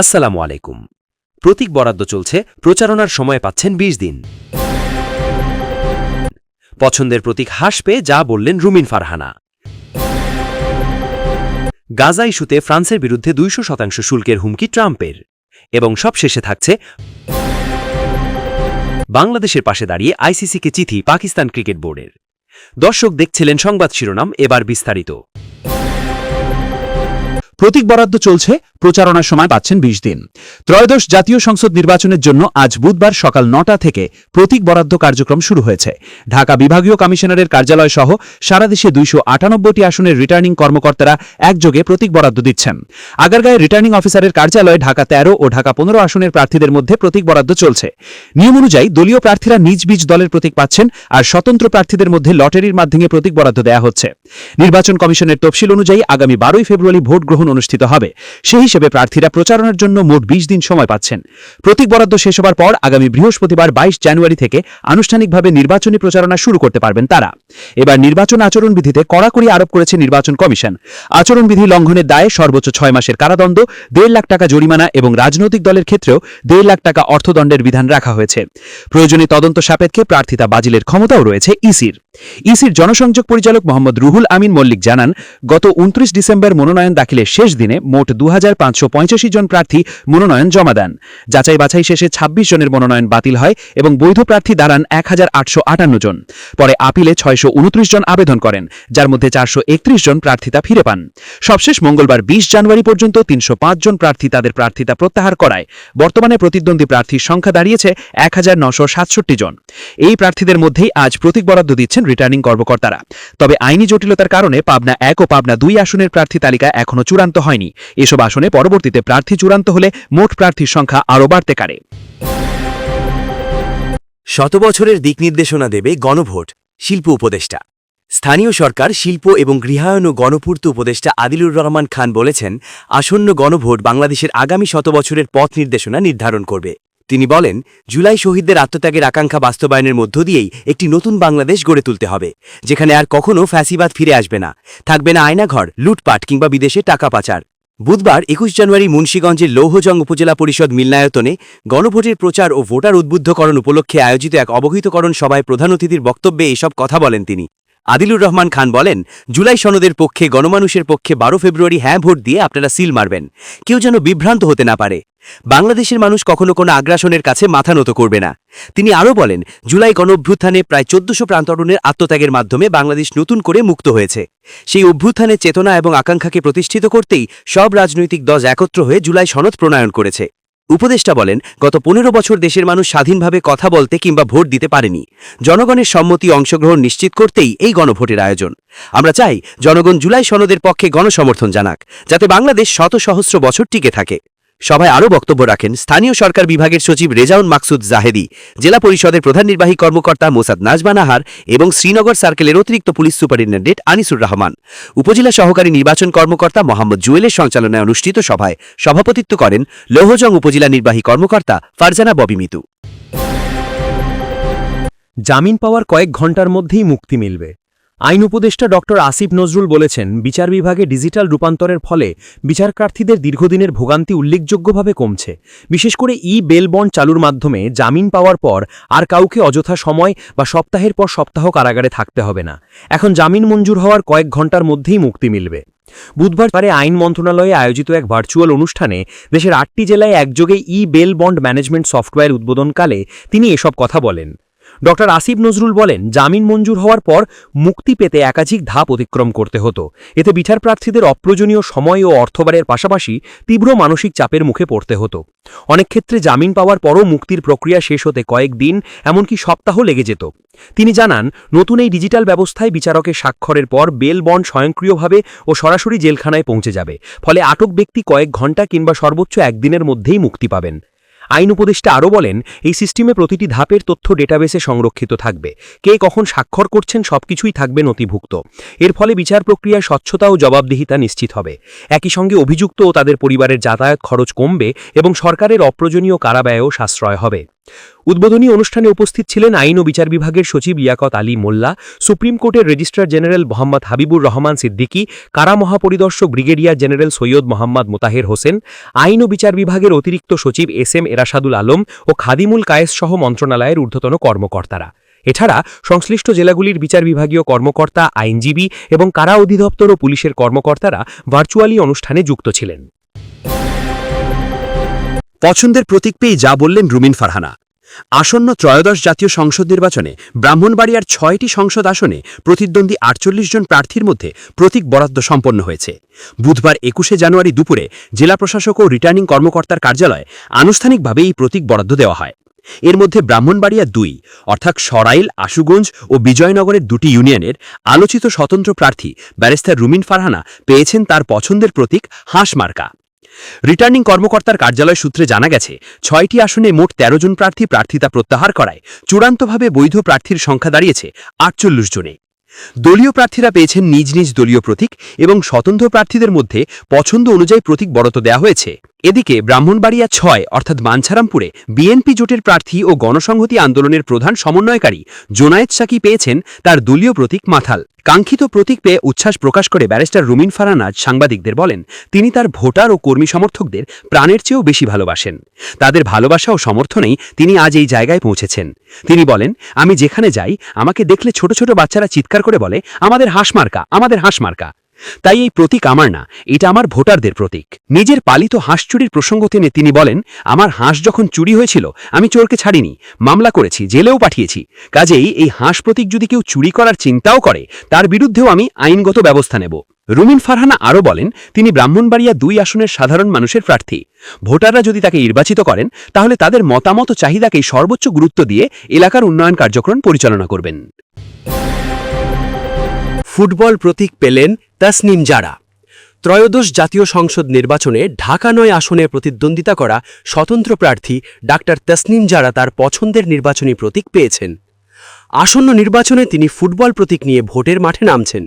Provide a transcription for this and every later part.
আসসালামু আলাইকুম। প্রতীক বরাদ্দ চলছে, প্রচারণার সময় পাচ্ছেন ২০ দিন। পছন্দের প্রতীক হাসবে যা বললেন রুমিন ফারহানা। গাজা ইস্যুতে ফ্রান্সের বিরুদ্ধে দুইশো শতাংশ শুল্কের হুমকি ট্রাম্পের। এবং সবশেষে থাকছে বাংলাদেশের পাশে দাঁড়িয়ে আইসিসিকে চিঠি পাকিস্তান ক্রিকেট বোর্ডের। দর্শক দেখছিলেন সংবাদ শিরোনাম, এবার বিস্তারিত। প্রতীক বরাদ্দ চলছে, প্রচারণার সময় পাচ্ছেন ২০ দিন। ত্রয়োদশ জাতীয় সংসদ নির্বাচনের জন্য আজ বুধবার সকাল নটা থেকে প্রতীক বরাদ্দ কার্যক্রম শুরু হয়েছে। ঢাকা বিভাগীয় কমিশনারের কার্যালয় সহ সারা দেশে দুইশো আটানব্বইটি আসনের রিটার্নিং কর্মকর্তারা একযোগে প্রতীক বরাদ্দ দিচ্ছেন। আগারগাঁয়ে রিটার্নিং অফিসারের কার্যালয়ে ঢাকা তেরো ও ঢাকা পনেরো আসনের প্রার্থীদের মধ্যে প্রতীক বরাদ্দ চলছে। নিয়ম অনুযায়ী দলীয় প্রার্থীরা নিজ বীজ দলের প্রতীক পাচ্ছেন আর স্বতন্ত্র প্রার্থীদের মধ্যে লটারির মাধ্যমে প্রতীক বরাদ্দ দেওয়া হচ্ছে। নির্বাচন কমিশনের তফসিল অনুযায়ী আগামী বারোই ফেব্রুয়ারি ভোট গ্রহণ অনুষ্ঠিত হবে? সেই হিসেবে প্রার্থীরা প্রচারণার জন্য মোট বিশ দিন সময় পাচ্ছেন। প্রতীক বরাদ্দ শেষ হবার পর আগামী বৃহস্পতিবার বাইশ জানুয়ারি থেকে আনুষ্ঠানিকভাবে নির্বাচনী প্রচারণা শুরু করতে পারবেন তারা। এবার নির্বাচন আচরণবিধিতে কড়াকড়ি আরোপ করেছে নির্বাচন কমিশন। আচরণবিধি লঙ্ঘনের দায়ে সর্বোচ্চ ছয় মাসের কারাদণ্ড, দেড় লাখ টাকা জরিমানা এবং রাজনৈতিক দলের ক্ষেত্রেও দেড় লাখ টাকা অর্থদণ্ডের বিধান রাখা হয়েছে। প্রয়োজনীয় তদন্ত সাপেক্ষে প্রার্থিতা বাজিলের ক্ষমতাও রয়েছে ইসির। ইসির জনসংযোগ পরিচালক মোহাম্মদ রুহুল আমিন মল্লিক জানান, গত উনত্রিশ ডিসেম্বর মনোনয়ন দাখিলের শেষ দিনে মোট দু জন প্রার্থী মনোনয়ন জমা দেন। যাচাই বাছাই শেষে ২৬ জনের মনোনয়ন বাতিল হয় এবং বৈধ প্রার্থী দাঁড়ান এক হাজার আটশো আটান্ন জন। পরে আপিলে ছয়শো উনত্রিশ জন আবেদন করেন, যার মধ্যে চারশো একত্রিশ জন প্রার্থিতা ফিরে পান। সবশেষ মঙ্গলবার ২০ জানুয়ারি পর্যন্ত তিনশো পাঁচ জন প্রার্থী তাদের প্রার্থিতা প্রত্যাহার করায়। বর্তমানে প্রতিদ্বন্দ্বী প্রার্থীর সংখ্যা দাঁড়িয়েছে এক হাজার নয়শো সাতষট্টি জন। এই প্রার্থীদের মধ্যেই আজ প্রতীক বরাদ্দ দিচ্ছেন রিটার্নিং কর্মকর্তারা। তবে আইনি জটিলতার কারণে পাবনা এক ও পাবনা দুই আসনের প্রার্থী তালিকা এখনও চূড়ান্ত হয়নি। এসব আসনে পরবর্তীতে প্রার্থী চূড়ান্ত হলে মোট প্রার্থীর সংখ্যা আরও বাড়তে পারে। শত বছরের দিক নির্দেশনা দেবে গণভোট, শিল্প উপদেষ্টা। স্থানীয় সরকার, শিল্প এবং গৃহায়ন ও গণপূর্ত উপদেষ্টা আদিলুর রহমান খান বলেছেন, আসন্ন গণভোট বাংলাদেশের আগামী শত বছরের পথ নির্দেশনা নির্ধারণ করবে। তিনি বলেন, জুলাই শহীদদের আত্মত্যাগের আকাঙ্ক্ষা বাস্তবায়নের মধ্য দিয়েই একটি নতুন বাংলাদেশ গড়ে তুলতে হবে, যেখানে আর কখনও ফ্যাসিবাদ ফিরে আসবে না, থাকবে না আয়নাঘর, লুটপাট কিংবা বিদেশে টাকা পাচার। বুধবার একুশ জানুয়ারি মুন্সীগঞ্জের লৌহজং উপজেলা পরিষদ মিলনায়তনে গণভোটের প্রচার ও ভোটার উদ্বুদ্ধকরণ উপলক্ষে আয়োজিত এক অবহিতকরণ সভায় প্রধান অতিথির বক্তব্যে এসব কথা বলেন তিনি। আদিলুর রহমান খান বলেন, জুলাই সনদের পক্ষে, গণমানুষের পক্ষে বারো ফেব্রুয়ারি হ্যাঁ ভোট দিয়ে আপনারা সিল মারবেন। কেউ যেন বিভ্রান্ত হতে না পারে। বাংলাদেশের মানুষ কখনো কোনো আগ্রাসনের কাছে মাথা নত করবে না। তিনি আরও বলেন, জুলাই গণঅভ্যুত্থানে প্রায় চোদ্দশো প্রান্তরণের আত্মত্যাগের মাধ্যমে বাংলাদেশ নতুন করে মুক্ত হয়েছে। সেই অভ্যুত্থানের চেতনা এবং আকাঙ্ক্ষাকে প্রতিষ্ঠিত করতেই সব রাজনৈতিক দল একত্র হয়ে জুলাই সনদ প্রণয়ন করেছে। উপদেষ্টা বলেন, গত পনেরো বছর দেশের মানুষ স্বাধীনভাবে কথা বলতে কিংবা ভোট দিতে পারেনি। জনগণের সম্মতি অংশগ্রহণ নিশ্চিত করতেই এই গণভোটের আয়োজন। আমরা চাই জনগণ জুলাই সনদের পক্ষে গণসমর্থন জানাক, যাতে বাংলাদেশ শত সহস্র বছর টিকে থাকে। সভায় আরও বক্তব্য রাখেন স্থানীয় সরকার বিভাগের সচিব রেজাউন মাকসুদ জাহেদি, জেলা পরিষদের প্রধান নির্বাহী কর্মকর্তা মোসাদ নাজমান আহার এবং শ্রীনগর সার্কেলের অতিরিক্ত পুলিশ সুপারিনটেন্ডেন্ট আনিসুর রহমান। উপজেলা সহকারী নির্বাচন কর্মকর্তা মোহাম্মদ জুয়েলের সঞ্চালনায় অনুষ্ঠিত সভায় সভাপতিত্ব করেন লৌহজং উপজেলা নির্বাহী কর্মকর্তা ফারজানা ববি মিতু। জামিন পাওয়ার কয়েক ঘণ্টার মধ্যেই মুক্তি মিলবে। আইন উপদেষ্টা ডক্টর আসিফ নজরুল বলেছেন, বিচার বিভাগে ডিজিটাল রূপান্তরের ফলে বিচারপ্রার্থীদের দীর্ঘদিনের ভোগান্তি উল্লেখযোগ্যভাবে কমছে। বিশেষ করে ই বেল বন্ড চালুর মাধ্যমে জামিন পাওয়ার পর আর কাউকে অযথা সময় বা সপ্তাহের পর সপ্তাহ কারাগারে থাকতে হবে না। এখন জামিন মঞ্জুর হওয়ার কয়েক ঘণ্টার মধ্যেই মুক্তি মিলবে। বুধবার পারে আইন মন্ত্রণালয়ে আয়োজিত এক ভার্চুয়াল অনুষ্ঠানে দেশের আটটি জেলায় একযোগে e bail bond management software উদ্বোধনকালে তিনি এসব কথা বলেন। ডক্টর আসিফ নজরুল বলেন, জামিন মঞ্জুর হওয়ার পর মুক্তি পেতে একাধিক ধাপ অতিক্রম করতে হতো। এতে বিচার প্রার্থীদের অপ্রয়োজনীয় সময় ও অর্থবারের পাশাপাশি তীব্র মানসিক চাপের মুখে পড়তে হতো। অনেক ক্ষেত্রে জামিন পাওয়ার পরও মুক্তির প্রক্রিয়া শেষ হতে কয়েক দিন, এমনকি সপ্তাহ লেগে যেত। তিনি জানান, নতুন এই ডিজিটাল ব্যবস্থায় বিচারকের স্বাক্ষরের পর বেল বন্ড স্বয়ংক্রিয়ভাবে ও সরাসরি জেলখানায় পৌঁছে যাবে। ফলে আটক ব্যক্তি কয়েক ঘণ্টা কিংবা সর্বোচ্চ একদিনের মধ্যেই মুক্তি পাবেন। আইন উপদেষ্টা আরও বলেন, এই সিস্টেমে প্রতিটি ধাপের তথ্য ডেটাবেসে সংরক্ষিত থাকবে। কে কখন স্বাক্ষর করছেন সবকিছুই থাকবে নথিভুক্ত। এর ফলে বিচার প্রক্রিয়ায় স্বচ্ছতা ও জবাবদিহিতা নিশ্চিত হবে। একই সঙ্গে অভিযুক্ত ও তাদের পরিবারের যাতায়াত খরচ কমবে এবং সরকারের অপ্রয়োজনীয় কারাব্যয়ও সাশ্রয় হবে। উদ্বোধনী অনুষ্ঠানে উপস্থিত ছিলেন আইন ও বিচার বিভাগের সচিব ইয়াকত আলী মোল্লা, সুপ্রিম কোর্টের রেজিস্ট্রার জেনারেল মোহাম্মদ হাবিবুর রহমান সিদ্দিকী, কারা মহাপরিদর্শক ব্রিগেডিয়ার জেনারেল সৈয়দ মোহাম্মদ মোতাহের হোসেন, আইন ও বিচার বিভাগের অতিরিক্ত সচিব এস এম এরাশাদুল আলম ও খাদিমুল কায়েস সহ মন্ত্রণালয়ের ঊর্ধ্বতন কর্মকর্তারা। এছাড়া সংশ্লিষ্ট জেলাগুলির বিচার বিভাগীয় কর্মকর্তা, আইনজীবী এবং কারা অধিদপ্তর ও পুলিশের কর্মকর্তারা ভার্চুয়ালি অনুষ্ঠানে যুক্ত ছিলেন। পছন্দের প্রতীক পেয়ে যা বললেন রুমিন ফারহানা। আসন্ন ত্রয়োদশ জাতীয় সংসদ নির্বাচনে ব্রাহ্মণবাড়িয়ার ছয়টি সংসদ আসনে প্রতিদ্বন্দ্বী আটচল্লিশ জন প্রার্থীর মধ্যে প্রতীক বরাদ্দ সম্পন্ন হয়েছে। বুধবার একুশে জানুয়ারি দুপুরে জেলা প্রশাসক ও রিটার্নিং কর্মকর্তার কার্যালয়ে আনুষ্ঠানিকভাবে এই প্রতীক বরাদ্দ দেওয়া হয়। এর মধ্যে ব্রাহ্মণবাড়িয়া দুই, অর্থাৎ সরাইল, আশুগঞ্জ ও বিজয়নগরের দুটি ইউনিয়নের আলোচিত স্বতন্ত্র প্রার্থী ব্যারিস্টার রুমিন ফারহানা পেয়েছেন তার পছন্দের প্রতীক হাঁস মার্কা। রিটার্নিং কর্মকর্তার কার্যালয় সূত্রে জানা গেছে, ছয়টি আসনে মোট ১৩ জন প্রার্থী প্রার্থিতা প্রত্যাহার করায় চূড়ান্তভাবে বৈধ প্রার্থীর সংখ্যা দাঁড়িয়েছে আটচল্লিশ জনে। দলীয় প্রার্থীরা পেয়েছেন নিজ নিজ দলীয় প্রতীক এবং স্বতন্ত্র প্রার্থীদের মধ্যে পছন্দ অনুযায়ী প্রতীক বরাদ্দ দেওয়া হয়েছে। এদিকে ব্রাহ্মণবাড়িয়া ছয় অর্থাৎ মানছারামপুরে বিএনপি জোটের প্রার্থী ও গণসংহতি আন্দোলনের প্রধান সমন্বয়কারী জোনায়েত সাকি পেয়েছেন তার দলীয় প্রতীক মাথাল। কাঙ্ক্ষিত প্রতীক পেয়ে উচ্ছ্বাস প্রকাশ করে ব্যারিস্টার রুমিন ফারানাজ সাংবাদিকদের বলেন, তিনি তার ভোটার ও কর্মী সমর্থকদের প্রাণের চেয়েও বেশি ভালোবাসেন। তাদের ভালোবাসা ও সমর্থনেই তিনি আজ এই জায়গায় পৌঁছেছেন। তিনি বলেন, আমি যেখানে যাই, আমাকে দেখলে ছোট ছোট বাচ্চারা চিৎকার করে বলে, আমাদের হাঁস মার্কা, আমাদের হাঁস মার্কা। তাই এই প্রতীক আমার না, এটা আমার ভোটারদের প্রতীক। নিজের পালিত হাঁস চুরির প্রসঙ্গ টেনে তিনি বলেন, আমার হাঁস যখন চুরি হয়েছিল, আমি চোরকে ছাড়িনি, মামলা করেছি, জেলেও পাঠিয়েছি। কাজেই এই হাঁস প্রতীক যদি কেউ চুরি করার চিন্তাও করে, তার বিরুদ্ধেও আমি আইনগত ব্যবস্থা নেব। রুমিন ফারহানা আরও বলেন, তিনি ব্রাহ্মণবাড়িয়া দুই আসনের সাধারণ মানুষের প্রার্থী। ভোটাররা যদি তাকে নির্বাচিত করেন, তাহলে তাদের মতামত চাহিদাকেই সর্বোচ্চ গুরুত্ব দিয়ে এলাকার উন্নয়ন কার্যক্রম পরিচালনা করবেন। ফুটবল প্রতীক পেলেন তাসনিম জারা। ত্রয়োদশ জাতীয় সংসদ নির্বাচনে ঢাকা নয় আসনে প্রতিদ্বন্দ্বিতা করা স্বতন্ত্র প্রার্থী ডাক্তার তসনিম জারা তার পছন্দের নির্বাচনী প্রতীক পেয়েছেন। আসন্ন নির্বাচনে তিনি ফুটবল প্রতীক নিয়ে ভোটের মাঠে নামছেন।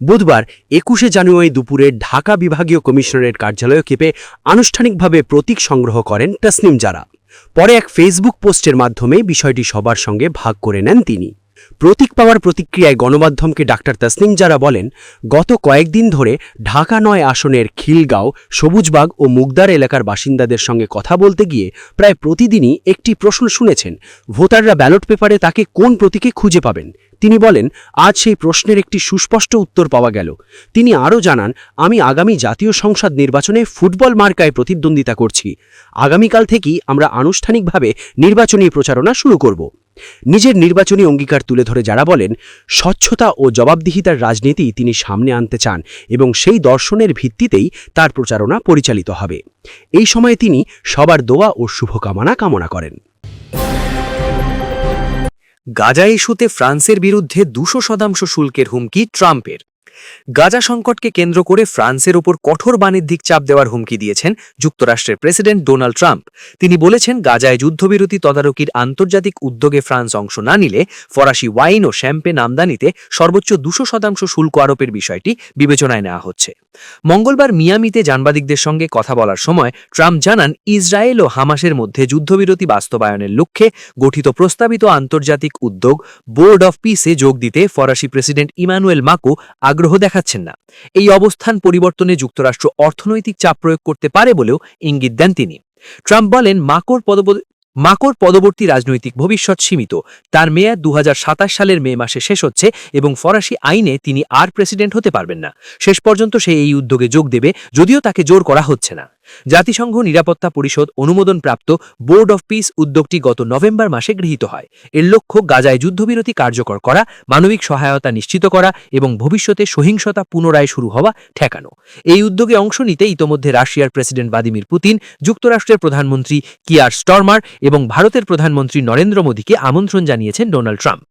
বুধবার একুশে জানুয়ারি দুপুরে ঢাকা বিভাগীয় কমিশনারের কার্যালয় কেঁপে আনুষ্ঠানিকভাবে প্রতীক সংগ্রহ করেন তসনিম জারা। পরে এক ফেসবুক পোস্টের মাধ্যমে বিষয়টি সবার সঙ্গে ভাগ করে নেন তিনি। প্রতীক পাওয়ার প্রতিক্রিয়ায় গণমাধ্যমকে ডাক্তার তসনিম যারা বলেন, গত কয়েকদিন ধরে ঢাকা নয় আসনের খিলগাঁও, সবুজবাগ ও মুগদার এলাকার বাসিন্দাদের সঙ্গে কথা বলতে গিয়ে প্রায় প্রতিদিনই একটি প্রশ্ন শুনেছেন, ভোটাররা ব্যালট পেপারে তাকে কোন প্রতীকে খুঁজে পাবেন? তিনি বলেন, আজ সেই প্রশ্নের একটি সুস্পষ্ট উত্তর পাওয়া গেল। তিনি আরও জানান, আমি আগামী জাতীয় সংসদ নির্বাচনে ফুটবল মার্কায় প্রতিদ্বন্দ্বিতা করছি। আগামীকাল থেকেই আমরা আনুষ্ঠানিকভাবে নির্বাচনী প্রচারণা শুরু করব। নিজের নির্বাচনী অঙ্গীকার তুলে ধরে যারা বলেন, স্বচ্ছতা ও জবাবদিহিতার রাজনীতি তিনি সামনে আনতে চান এবং সেই দর্শনের ভিত্তিতেই তার প্রচারণা পরিচালিত হবে। এই সময়ে তিনি সবার দোয়া ও শুভকামনা কামনা করেন। গাজা ইস্যুতে ফ্রান্সের বিরুদ্ধে দুশো শতাংশ শুল্কের হুমকি ট্রাম্পের। গাজা সংকটকে কেন্দ্র করে ফ্রান্সের ওপর কঠোর বাণিজ্যিক চাপ দেওয়ার হুমকি দিয়েছেন যুক্তরাষ্ট্রের প্রেসিডেন্ট ডোনাল্ড ট্রাম্প। তিনি বলেছেন, গাজায় যুদ্ধবিরতি তদারকির আন্তর্জাতিক উদ্যোগে ফ্রান্স অংশ না নিলে ফরাসি ওয়াইন ও শ্যাম্পেন আমদানিতে সর্বোচ্চ দুশো শতাংশ শুল্ক আরোপের বিষয়টি বিবেচনায় নেওয়া হচ্ছে। মঙ্গলবার মিয়ামিতে সাংবাদিকদের সঙ্গে কথা বলার সময় ট্রাম্প জানান, ইসরায়েল ও হামাসের মধ্যে যুদ্ধবিরতি বাস্তবায়নের লক্ষ্যে গঠিত প্রস্তাবিত আন্তর্জাতিক উদ্যোগ বোর্ড অফ পিসে যোগ দিতে ফরাসি প্রেসিডেন্ট ইমানুয়েল মাকো আগ্রহ দেখাচ্ছেন না। এই অবস্থান পরিবর্তনে যুক্তরাষ্ট্র অর্থনৈতিক চাপ প্রয়োগ করতে পারে বলেও ইঙ্গিত দেন তিনি। ট্রাম্প বলেন, মাকোর মাকোর পদবর্তী রাজনৈতিক ভবিষ্যৎ সীমিত। তার মেয়াদ দু হাজার সাতাশ সালের মে মাসে শেষ হচ্ছে এবং ফরাসি আইনে তিনি আর প্রেসিডেন্ট হতে পারবেন না। শেষ পর্যন্ত সে এই উদ্যোগে যোগ দেবে, যদিও তাকে জোর করা হচ্ছে না। জাতিসংঘ নিরাপত্তা পরিষদ অনুমোদনপ্রাপ্ত বোর্ড অফ পিস উদ্যোগটি গত নভেম্বর মাসে গৃহীত হয়। এর লক্ষ্য গাজায় যুদ্ধবিরতি কার্যকর করা, মানবিক সহায়তা নিশ্চিত করা এবং ভবিষ্যতে সহিংসতা পুনরায় শুরু হওয়া ঠেকানো। এই উদ্যোগে অংশ নিতে ইতোমধ্যে রাশিয়ার প্রেসিডেন্ট ভ্লাদিমির পুতিন, যুক্তরাষ্ট্রের প্রধানমন্ত্রী কিয়ার স্টর্মার এবং ভারতের প্রধানমন্ত্রী নরেন্দ্র মোদীকে আমন্ত্রণ জানিয়েছেন ডোনাল্ড ট্রাম্প।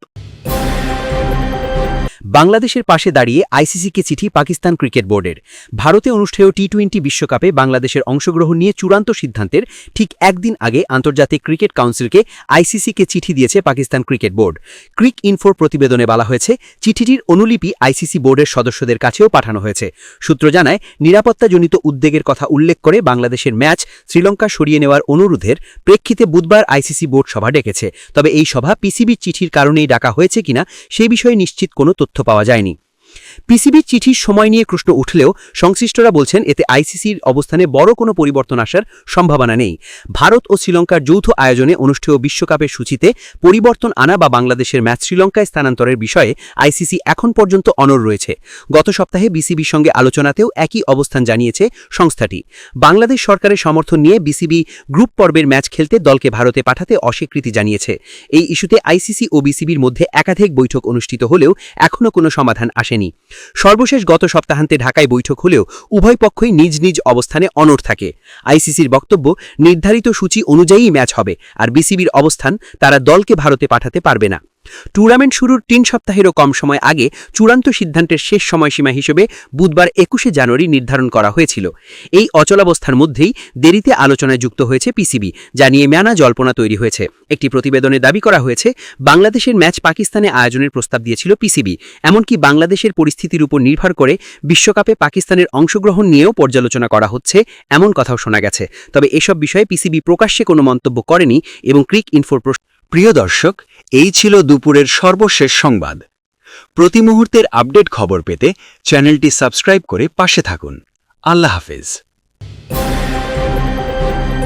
বাংলাদেশের পাশে দাঁড়িয়ে আইসিসিকে চিঠি পাকিস্তান ক্রিকেট বোর্ডের। ভারতে অনুষ্ঠেয় টি টোয়েন্টি বিশ্বকাপে বাংলাদেশের অংশগ্রহণ নিয়ে চূড়ান্ত সিদ্ধান্তের ঠিক একদিন আগে আন্তর্জাতিক ক্রিকেট কাউন্সিলকে আইসিসিকে চিঠি দিয়েছে পাকিস্তান ক্রিকেট বোর্ড। ক্রিক ইনফোর প্রতিবেদনে বলা হয়েছে, চিঠিটির অনুলিপি আইসিসি বোর্ডের সদস্যদের কাছেও পাঠানো হয়েছে। সূত্র জানায়, নিরাপত্তাজনিত উদ্বেগের কথা উল্লেখ করে বাংলাদেশের ম্যাচ শ্রীলঙ্কা সরিয়ে নেওয়ার অনুরোধের প্রেক্ষিতে বুধবার আইসিসি বোর্ড সভা ডেকেছে। তবে এই সভা পিসিবির চিঠির কারণেই ডাকা হয়েছে কিনা সে বিষয়ে নিশ্চিত কোনো তথ্য পাওয়া যায়নি। পিসিবির চিঠির সময় নিয়ে প্রশ্ন উঠলেও সংশ্লিষ্টরা বলছেন, এতে আইসিসির অবস্থানে বড় কোনো পরিবর্তন আসার সম্ভাবনা নেই। ভারত ও শ্রীলঙ্কার যৌথ আয়োজনে অনুষ্ঠেয় বিশ্বকাপের সূচিতে পরিবর্তন আনা বা বাংলাদেশের ম্যাচ শ্রীলঙ্কায় স্থানান্তরের বিষয়ে আইসিসি এখন পর্যন্ত অনর রয়েছে। গত সপ্তাহে বিসিবির সঙ্গে আলোচনাতেও একই অবস্থান জানিয়েছে সংস্থাটি। বাংলাদেশ সরকারের সমর্থন নিয়ে বিসিবি গ্রুপ পর্বের ম্যাচ খেলতে দলকে ভারতে পাঠাতে অস্বীকৃতি জানিয়েছে। এই ইস্যুতে আইসিসি ও বিসিবির মধ্যে একাধিক বৈঠক অনুষ্ঠিত হলেও এখনও কোনো সমাধান আসেনি। সর্বশেষ গত সপ্তাহান্তে ঢাকায় বৈঠক হলেও উভয় পক্ষই নিজ নিজ অবস্থানে অনড় থাকে। আইসিসির বক্তব্য, নির্ধারিত সূচি অনুযায়ী ম্যাচ হবে, আর বিসিবির অবস্থান তারা দলকে ভারতে পাঠাতে পারবে না। টুর্নামেন্ট শুরুর তিন সপ্তাহেরও কম সময় আগে চূড়ান্ত সিদ্ধান্তের শেষ সময়সীমা হিসেবে বুধবার একুশে জানুয়ারি নির্ধারণ করা হয়েছিল। এই অচলাবস্থার মধ্যেই দেরিতে আলোচনায় যুক্ত হয়েছে পিসিবি, যা নিয়ে ম্যানা জল্পনা তৈরি হয়েছে। একটি প্রতিবেদনে দাবি করা হয়েছে, বাংলাদেশের ম্যাচ পাকিস্তানে আয়োজনের প্রস্তাব দিয়েছিল পিসিবি, এমনকি বাংলাদেশের পরিস্থিতির উপর নির্ভর করে বিশ্বকাপে পাকিস্তানের অংশগ্রহণ নিয়েও পর্যালোচনা করা হচ্ছে, এমন কথাও শোনা গেছে। তবে এসব বিষয়ে পিসিবি প্রকাশ্যে কোনো মন্তব্য করেনি এবং ক্রিক ইনফোর প্রশ্ন প্রিয় দর্শক, এই ছিল দুপুরের সর্বশেষ সংবাদ। প্রতি মুহূর্তের আপডেট খবর পেতে চ্যানেলটি সাবস্ক্রাইব করে পাশে থাকুন। আল্লাহ হাফেজ।